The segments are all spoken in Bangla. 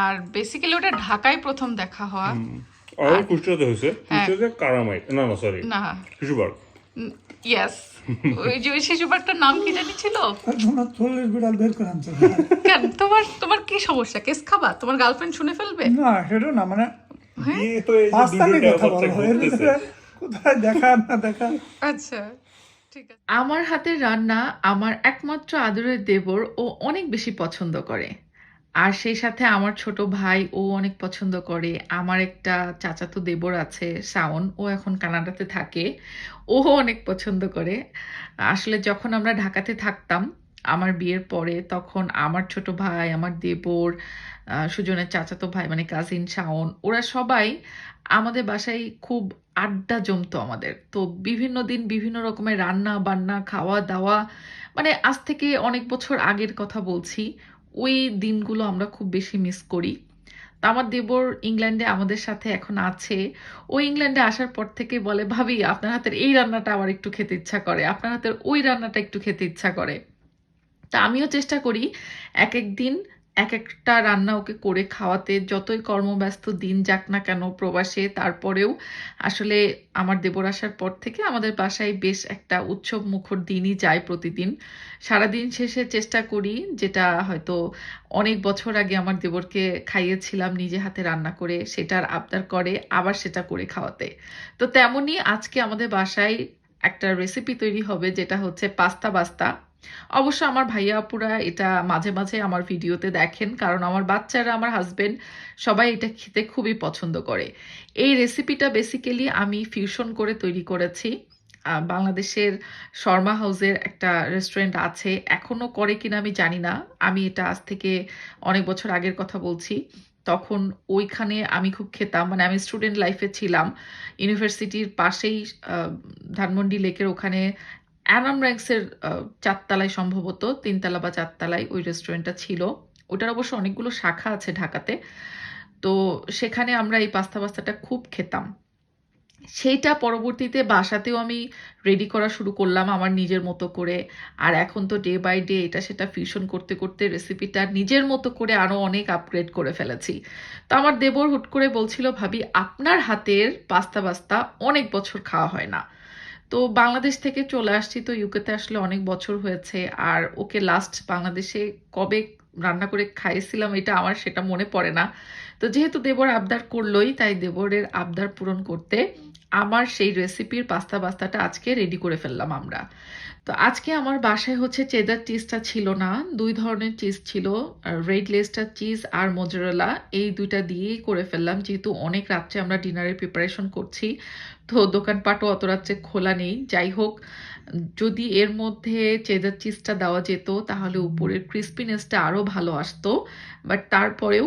আর বেসিক্যালি ওটা ঢাকায় প্রথম দেখা হওয়া। আর কুষ্টিয়াতে হয়েছে। কুষ্টিয়াতে কারামাই না না সরি না। শিশুবার ইয়েস ওই যে ওই শিশু পার্কটার নাম কি জানি ছিল? চল্লিশ বিড়াল বের করে আনছে। কেন? তোমার তোমার কি সমস্যা? কেস খাবা? তোমার গার্লফ্রেন্ড শুনে ফেলবে? না সেটা না মানে হয়ে? কোথায় দেখা না দেখা? আচ্ছা ঠিক আছে। আমার হাতের রান্না আমার একমাত্র আদরের দেবর ও অনেক বেশি পছন্দ করে। আর সেই সাথে আমার ছোট ভাই, ও অনেক পছন্দ করে। আমার একটা চাচাতো দেবর আছে, শাওন, ও এখন কানাডাতে থাকে। ও অনেক পছন্দ করে। আসলে যখন আমরা ঢাকাতে থাকতাম, আমার বিয়ের পরে তখন আমার ছোট ভাই, আমার দেবর সুজনের চাচাতো ভাই মানে কাজিন শাওন, ওরা সবাই আমাদের বাসায় খুব আড্ডা জমতো আমাদের। তো বিভিন্ন দিন বিভিন্ন রকমের রান্না বান্না খাওয়া দাওয়া মানে আজ থেকে অনেক বছর আগের কথা বলছি। ওই দিনগুলো আমরা খুব বেশি মিস করি। তা আমার দেবর ইংল্যান্ডে আমাদের সাথে এখন আছে। ও ইংল্যান্ডে আসার পর থেকে বলে, ভাবি, আপনার হাতের এই রান্নাটা আমার একটু খেতে ইচ্ছা করে। আপনার হাতের ওই রান্নাটা একটু খেতে ইচ্ছা করে। তা আমিও চেষ্টা করি এক এক দিন এক একটা রান্না ওকে করে খাওয়াতে যতই কর্মব্যস্ত দিন যাক না কেন প্রবাসে, তারপরেও আসলে আমার দেবর আসার পর থেকে আমাদের বাসায় বেশ একটা উৎসব মুখর দিনই যায় প্রতিদিন। সারাদিন শেষে চেষ্টা করি যেটা হয়তো অনেক বছর আগে আমার দেবরকে খাইয়েছিলাম নিজে হাতে রান্না করে, সেটার আবদার করে আবার সেটা করে খাওয়াতে। তো তেমনি আজকে আমাদের বাসায় একটা রেসিপি তৈরি হবে যেটা হচ্ছে পাস্তা বাস্তা। অবশ্য আমার ভাইয়া আপুরা এটা মাঝে মাঝে আমার ভিডিওতে দেখেন, কারণ আমার বাচ্চারা, আমার হাজবেন্ড সবাই এটা খেতে খুবই পছন্দ করে। এই রেসিপিটা বেসিক্যালি আমি ফিউশন করে তৈরি করেছি। বাংলাদেশের শর্মা হাউসের একটা রেস্টুরেন্ট আছে, এখনও করে কিনা আমি জানি না। আমি এটা আজ থেকে অনেক বছর আগের কথা বলছি। তখন ওইখানে আমি খুব খেতাম মানে আমি স্টুডেন্ট লাইফে ছিলাম। ইউনিভার্সিটির পাশেই ধানমন্ডি লেকের ওখানে অ্যানাম র্যাঙ্কসের আহ, চারতলায় সম্ভবত তিনতলা বা চারতলায় ওই রেস্টুরেন্টটা ছিল। ওটার অবশ্য অনেকগুলো শাখা আছে ঢাকাতে। তো সেখানে আমরা এই পাস্তা পাস্তাটা খুব খেতাম। সেইটা পরবর্তীতে বাসাতেও আমি রেডি করা শুরু করলাম আমার নিজের মতো করে। আর এখন তো ডে বাই ডে এটা সেটা ফিউশন করতে করতে রেসিপিটা নিজের মতো করে আরও অনেক আপগ্রেড করে ফেলেছি। তো আমার দেবর হুট করে বলছিল ভাবি আপনার হাতের পাস্তা পাস্তা অনেক বছর খাওয়া হয় না। তো বাংলাদেশ থেকে চলে আসছি, তো ইউকেতে আসলে অনেক বছর হয়েছে। আর ওকে লাস্ট বাংলাদেশে কবে রান্না করে খাইয়েছিলাম এটা আমার সেটা মনে পড়ে না। তো যেহেতু দেবর আবদার করলোই, তাই দেবরের আবদার পূরণ করতে আমার সেই রেসিপির পাস্তা পাস্তাটা আজকে রেডি করে ফেললাম আমরা। তো আজকে আমার বাসায় হচ্ছে চেদার চিজটা ছিল না, দুই ধরনের চিজ ছিল রেড লেস্টার চিজ আর মোজারেলা, এই দুইটা দিয়েই করে ফেললাম। যেহেতু অনেক রাত্রে আমরা ডিনারের প্রিপারেশন করছি, তো দোকানপাটও অত রাত্রে খোলা নেই। যাই হোক যদি এর মধ্যে চেদার চিজটা দেওয়া যেত তাহলে উপরের ক্রিস্পিনেসটা আরও ভালো আসতো। বাট তারপরেও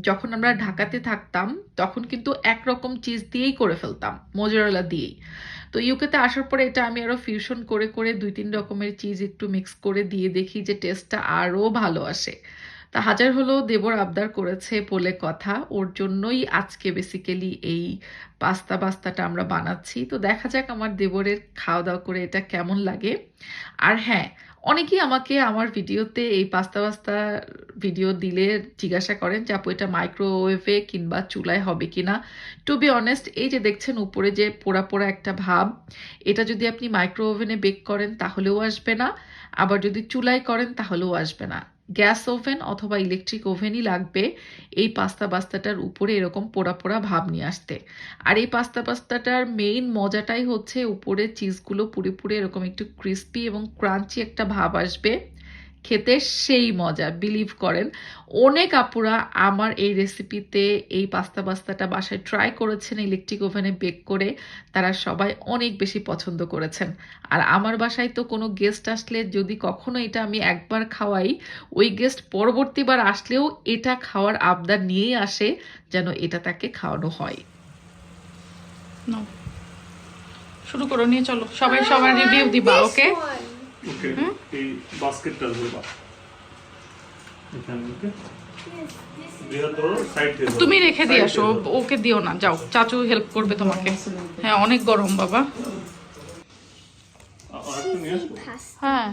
যখন আমরা ঢাকাতে থাকতাম তখন কিন্তু একরকম চিজ দিয়েই করে ফেলতাম মোজারেলা দিয়েই। তো ইউকেতে আসার পরে এটা আমি আরও ফিউশন করে করে দুই তিন রকমের চিজ একটু মিক্স করে দিয়ে দেখি যে টেস্টটা আরও ভালো আসে। তা হাজার হলো দেবর আবদার করেছে বলে কথা। ওর জন্যই আজকে বেসিক্যালি এই পাস্তা পাস্তাটা আমরা বানাচ্ছি। তো দেখা যাক আমার দেবরের খাওয়া দাওয়া করে এটা কেমন লাগে। আর হ্যাঁ অনেকেই আমাকে আমার ভিডিওতে এই পাস্তা পাস্তা ভিডিও দিলে জিজ্ঞাসা করেন যে, আপু, এটা মাইক্রোওয়েভে কিংবা চুলায় হবে কিনা? টু বি অনেস্ট এই যে দেখছেন উপরে যে পোড়া পোড়া একটা ভাব, এটা যদি আপনি মাইক্রো ওভেনে বেক করেন তাহলেও আসবে না। আবার যদি চুলায় করেন তাহলেও আসবে না। গ্যাস ওভেন অথবা ইলেকট্রিক ওভেনই লাগবে। এই পাস্তা পাস্তাটার উপরে এরকম পোড়া পোড়া ভাব নিয়ে আসতে। আর এই পাস্তা পাস্তাটার মেইন মজাটাই হচ্ছে উপরে চিজগুলো পুরে পুরে এরকম একটু ক্রিস্পি এবং ক্রাঞ্চি একটা ভাব আসবে। খেতে সেই মজা বিলিভ করেন। অনেক আপুরা আমার এই রেসিপিতে এই পাস্তা পাস্তাটা বাসায় ট্রাই করেছেন ইলেকট্রিক ওভেনে বেক করে। তারা সবাই অনেক বেশি পছন্দ করেছেন। আর আমার বাসায় তো কোনো গেস্ট আসলে যদি কখনো এটা আমি একবার খাওয়াই ওই গেস্ট পরবর্তীবার আসলেও এটা খাওয়ার আবদার নিয়েই আসে যেন এটা তাকে খাওয়ানো হয়। শুরু করো নিয়ে চলো। সবাই সবার রিভিউ দিবা ওকে ওকে এই বাস্কেটটা ধরবা ধরো। তুমি রেখে দিয়ে আসো ওকে দিও না যাও। চাচু হেল্প করবে তোমাকে। হ্যাঁ অনেক গরম বাবা। হ্যাঁ।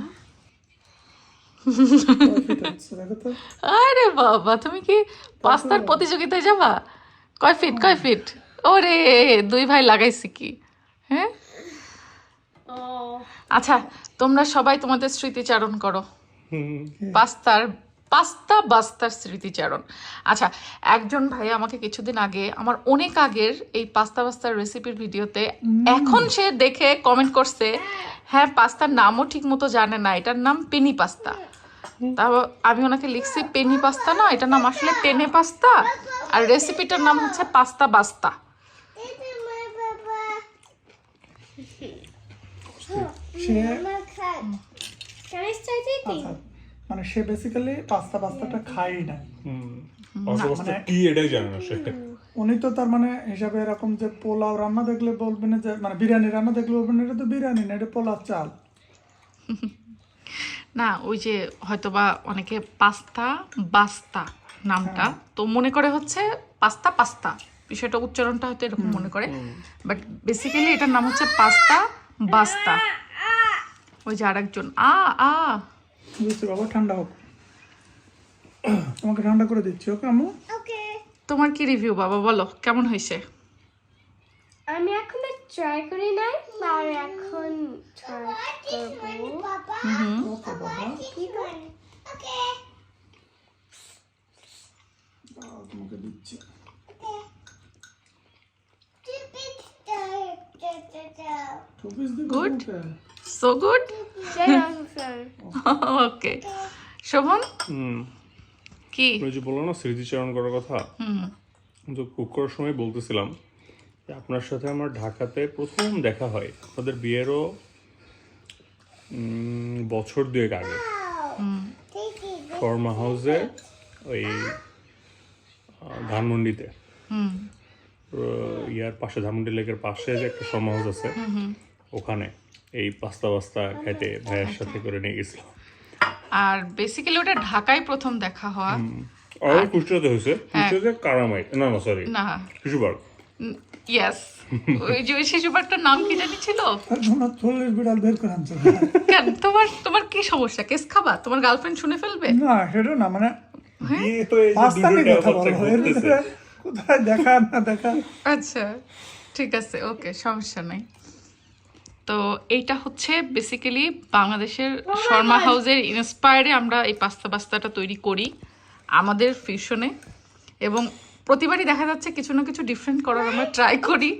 আরে বাবা তুমি কি পাস্তার প্রতিযোগিতায় যাবা? কয় ফিট কয় ফিট ওরে দুই ভাই লাগাইছি কি? হ্যাঁ? আচ্ছা তোমরা সবাই তোমাদের স্মৃতিচারণ করো। পাস্তার পাস্তা বাস্তার স্মৃতিচারণ। আচ্ছা একজন ভাই আমাকে কিছুদিন আগে আমার অনেক আগের এই পাস্তা বাস্তার রেসিপির ভিডিওতে এখন সে দেখে কমেন্ট করছে হ্যাঁ পাস্তার নামও ঠিক মতো জানে না এটার নাম পেনি পাস্তা। তা আমি ওনাকে লিখছি পেনি পাস্তা না এটার নাম আসলে পেনে পাস্তা আর রেসিপিটার নাম হচ্ছে পাস্তা বাস্তা। সে? আচ্ছা, মানে সে বেসিক্যালি পাস্তা পাস্তাটা খাই না। অবস্থা মানে- কি এটাই জানে না সে। উনি তো তার মানে হিসাবে এরকম যে পোলাও রান্না দেখলে বলবেন যে মানে বিরিয়ানি রান্না দেখলে বলবেন এটা তো বিরিয়ানি না এটা পোলাও চাল। না ওই যে হয়তোবা অনেকে পাস্তা বাস্তা নামটা তো মনে করে হচ্ছে পাস্তা পাস্তা। বিষয়টা উচ্চারণটা হয়তো এরকম মনে করে। বাট বেসিক্যালি এটার নাম হচ্ছে পাস্তা বাস্তা। ওই যে আরেকজন আ আ। বুঝতে বাবা ঠান্ডা হোক। তোমাকে ঠান্ডা করে দিচ্ছি ওকে Okay. তোমার কি রিভিউ বাবা বলো কেমন হয়েছে? আমি এখনও ট্রাই করি নাই আর এখন ট্রাই করব। ওকে বাবা। কি করেন দাও, তোমাকে দিচ্ছি। Two piece Good. Okay Shovan কি? ওই যে বলল না স্মৃতিচারণ করার কথা হুম। তো কুক করার সময় বলতেছিলাম যে আপনার সাথে আমার ঢাকাতে প্রথম দেখা হয়। আপনাদের বিয়েরও বছর দুয়েক আগে। শর্মা হাউসে ওই ধানমন্ডিতে। ইয়ার পাশে ধানমন্ডি লেকের পাশে যে একটা শর্মা হাউস আছে ওখানে। এই পাস্তা পাস্তা খাইতে ভাইয়ের সাথে করে নিয়ে গেছিলাম আর বেসিক্যালি ওটা ঢাকায় প্রথম দেখা হওয়া। আর কুষ্টিয়াতে হয়েছে। কুষ্টিয়াতে কারামাইট না না সরি না। শিশুবাগ ইয়েস ওই যে শিশু পার্কটার নাম কি জানি ছিল? চল্লিশ বিড়াল বের করে আনছো। কেন? তোমার তোমার কি সমস্যা? কেস খাবা? তোমার গার্লফ্রেন্ড শুনে ফেলবে? না সেটা না মানে বিয়ে হয়ে পাস্তা নিয়ে কথা বলো। কোথায় দেখা না দেখা আচ্ছা ঠিক আছে ওকে সমস্যা নাই। তো এইটা হচ্ছে বেসিক্যালি বাংলাদেশের শর্মা হাউসের ইন্সপায়ারে আমরা এই পাস্তা পাস্তাটা তৈরি করি আমাদের ফিউশনে এবং প্রতিবারই দেখা যাচ্ছে কিছু না কিছু ডিফারেন্ট করার আমরা ট্রাই করি।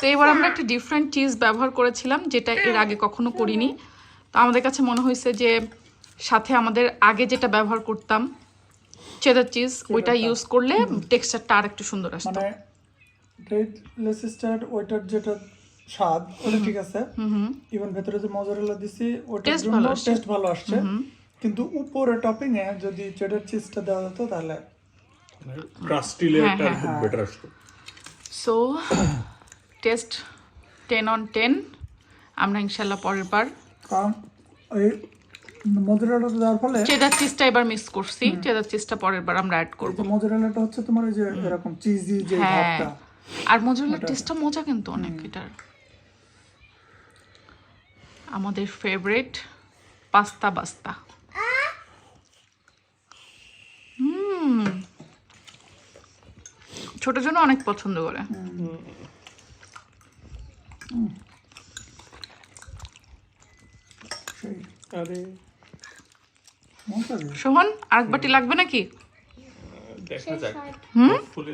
তো এবার আমরা একটা ডিফারেন্ট চিজ ব্যবহার করেছিলাম যেটা এর আগে কখনো করিনি। তো আমাদের কাছে মনে হয়েছে যে সাথে আমাদের আগে যেটা ব্যবহার করতাম চেদার চিজ ওইটা ইউজ করলে টেক্সচারটা আর একটু সুন্দর আসতো। মানে ওইটার যেটা স্বাদ ওটা ঠিক আছে। ইভেন ভেতরে যে মজারেলা দিছি ওটার জন্য টেস্ট ভালো আসছে। কিন্তু উপরে টপিং এ যদি চেডার চিজটা দেওয়া যেত তাহলে ক্রাস্টি লেয়ারটা খুব বেটার আসতো। So taste ten on ten আমরা ইনশাল্লাহ পরের বার কারণ ওই মজারেলাটা দেওয়ার ফলে চেদার চিজটা এবার মিস করছি। চেদার চিজটা পরের বার আমরা অ্যাড করব। মজারেলাটা হচ্ছে তোমার ওই যে এরকম চিজি যে হ্যাঁ। ভাবটা। আর মজুরিয়ার টেস্টটা মজা কিন্তু অনেক এটার। আমাদের ফেভারিট পাস্তা বাস্তা। হুম। ছোট জন্য অনেক পছন্দ করে। সোহন আরেক বাটি লাগবে নাকি?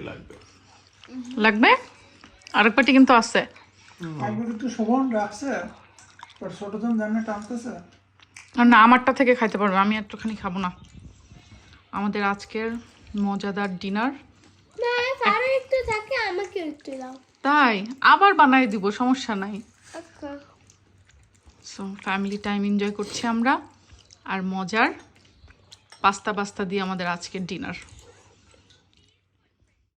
লাগবে। লাগবে? আরেক বাটি কিন্তু আছে। একবার একটু শোভন রাখছে। জানে টানতেছে? না আমারটা থেকে খাইতে পারবে আমি একটুখানি খাব না। আমাদের আজকের মজাদার ডিনার। একটু থাকে আমাকে একটু দাও। তাই? আবার বানাই দিব সমস্যা নাই। সো ফ্যামিলি টাইম এনজয় করছি আমরা। আর মজার পাস্তা পাস্তা দিয়ে আমাদের আজকের ডিনার।